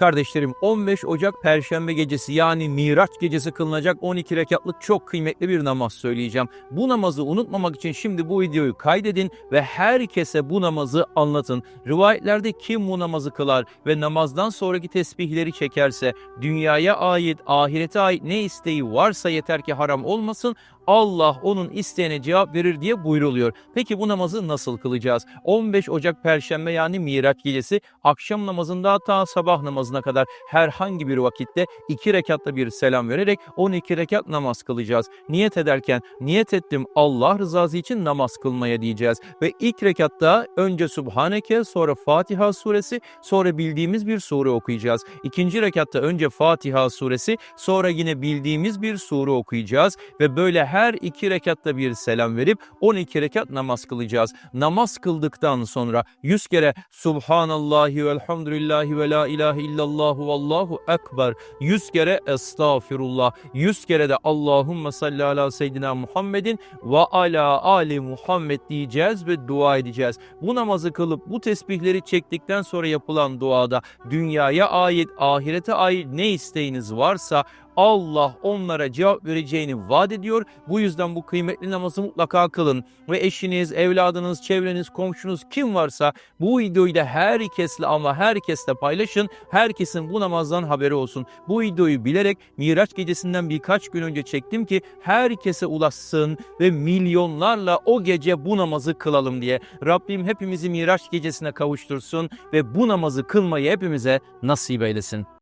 Kardeşlerim 15 Ocak Perşembe gecesi yani Miraç gecesi kılınacak 12 rekatlık çok kıymetli bir namaz söyleyeceğim. Bu namazı unutmamak için şimdi bu videoyu kaydedin ve herkese bu namazı anlatın. Rivayetlerde kim bu namazı kılar ve namazdan sonraki tesbihleri çekerse dünyaya ait, ahirete ait ne isteği varsa yeter ki haram olmasın Allah onun isteğine cevap verir diye buyruluyor. Peki bu namazı nasıl kılacağız? 15 Ocak Perşembe yani Miraç gecesi akşam namazında ta sabah namazına kadar herhangi bir vakitte iki rekatta bir selam vererek 12 rekat namaz kılacağız. Niyet ederken niyet ettim Allah rızası için namaz kılmaya diyeceğiz. Ve ilk rekatta önce Subhaneke sonra Fatiha suresi sonra bildiğimiz bir sure okuyacağız. İkinci rekatta önce Fatiha suresi sonra yine bildiğimiz bir sure okuyacağız ve böyle her iki rekatta bir selam verip 12 rekat namaz kılacağız. Namaz kıldıktan sonra 100 kere Subhanallahi velhamdülillahi ve la ilahe illallah vallahu ekber 100 kere estağfirullah 100 kere de Allahümme salli ala seyyidina Muhammedin ve ala ali Muhammed diyeceğiz ve dua edeceğiz. Bu namazı kılıp bu tesbihleri çektikten sonra yapılan duada dünyaya ait, ahirete ait ne isteğiniz varsa Allah onlara cevap vereceğini vaat ediyor. Bu yüzden bu kıymetli namazı mutlaka kılın. Ve eşiniz, evladınız, çevreniz, komşunuz kim varsa bu videoyu da herkesle ama herkesle paylaşın. Herkesin bu namazdan haberi olsun. Bu videoyu bilerek Miraç gecesinden birkaç gün önce çektim ki herkese ulaşsın ve milyonlarla o gece bu namazı kılalım diye. Rabbim hepimizi Miraç gecesine kavuştursun ve bu namazı kılmayı hepimize nasip eylesin.